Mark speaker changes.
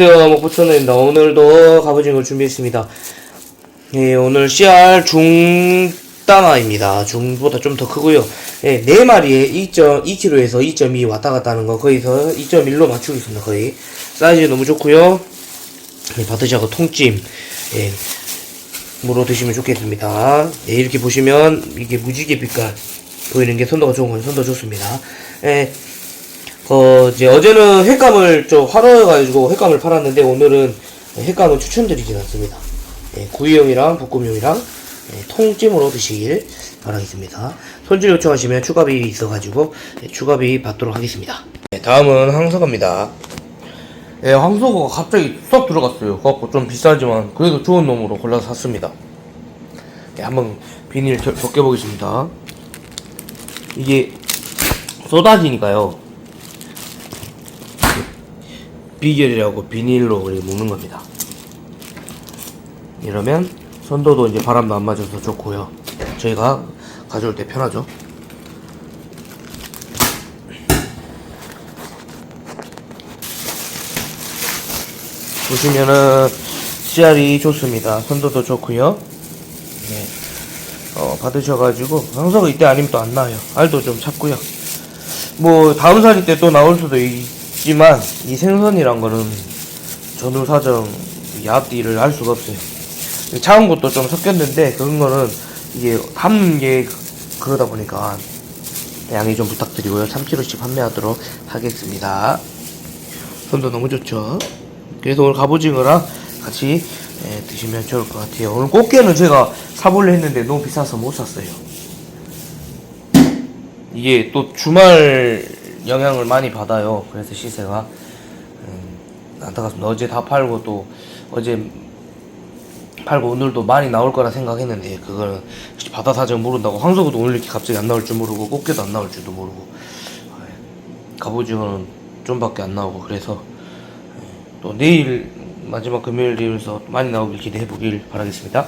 Speaker 1: 안녕하세요 목포천입니다 오늘도 갑오징어 준비했습니다. 예, 오늘 CR 중단화입니다. 중보다 좀 더 크고요. 예, 4마리에 2.2kg에서 2.2 왔다 갔다 하는 거 거기서 2.1로 맞추고 있습니다 거의. 사이즈 너무 좋고요. 예, 바드샤가 통찜 예, 무로 드시면 좋겠습니다. 예, 이렇게 보시면 이게 무지개 빛깔 보이는 게 선도가 좋은 건 선도 좋습니다. 예, 어, 이제 어제는 횟감을 좀 활용해가지고 횟감을 팔았는데 오늘은 횟감은 추천드리진 않습니다. 예, 구이용이랑 볶음용이랑 예, 통찜으로 드시길 바라겠습니다. 손질 요청하시면 추가비 있어가지고 예, 추가비 받도록 하겠습니다. 네, 다음은 황석어입니다. 예, 황석어가 갑자기 쏙 들어갔어요. 그래갖고 좀 비싸지만 그래도 좋은 놈으로 골라서 샀습니다. 예, 한번 비닐 저- 벗겨보겠습니다. 이게 쏟아지니까요. 비결이라고 비닐로 묶는 겁니다. 이러면 선도도 이제 바람도 안 맞아서 좋고요. 저희가 가져올 때 편하죠. 보시면은 CR이 좋습니다. 선도도 좋고요. 네. 어, 받으셔가지고 항상 이때 아니면 또 안 나와요. 알도 좀 찾고요. 뭐 다음 살이 때 또 나올 수도 있 지만 이 생선이란 거는 전후 사정 이 앞뒤를 알 수가 없어요. 차은 것도 좀 섞였는데 그런 거는 이게 담는 게 그러다 보니까 양해 좀 부탁드리고요. 3kg씩 판매하도록 하겠습니다. 손도 너무 좋죠. 그래서 오늘 갑오징어랑 같이 예, 드시면 좋을 것 같아요. 오늘 꽃게는 제가 사볼래 했는데 너무 비싸서 못 샀어요. 이게 또 주말 영향을 많이 받아요. 그래서 시세가 음, 안타깝습니다. 어제 다 팔고 또 어제 팔고 오늘도 많이 나올 거라 생각했는데 그거는 바다 사정 모른다고 황소도 오늘 이렇게 갑자기 안 나올 줄 모르고 꽃게도 안 나올 줄도 모르고 예, 갑오징어는 좀밖에 안 나오고 그래서 예, 또 내일 마지막 금요일 이어서 많이 나오길 기대해 보길 바라겠습니다.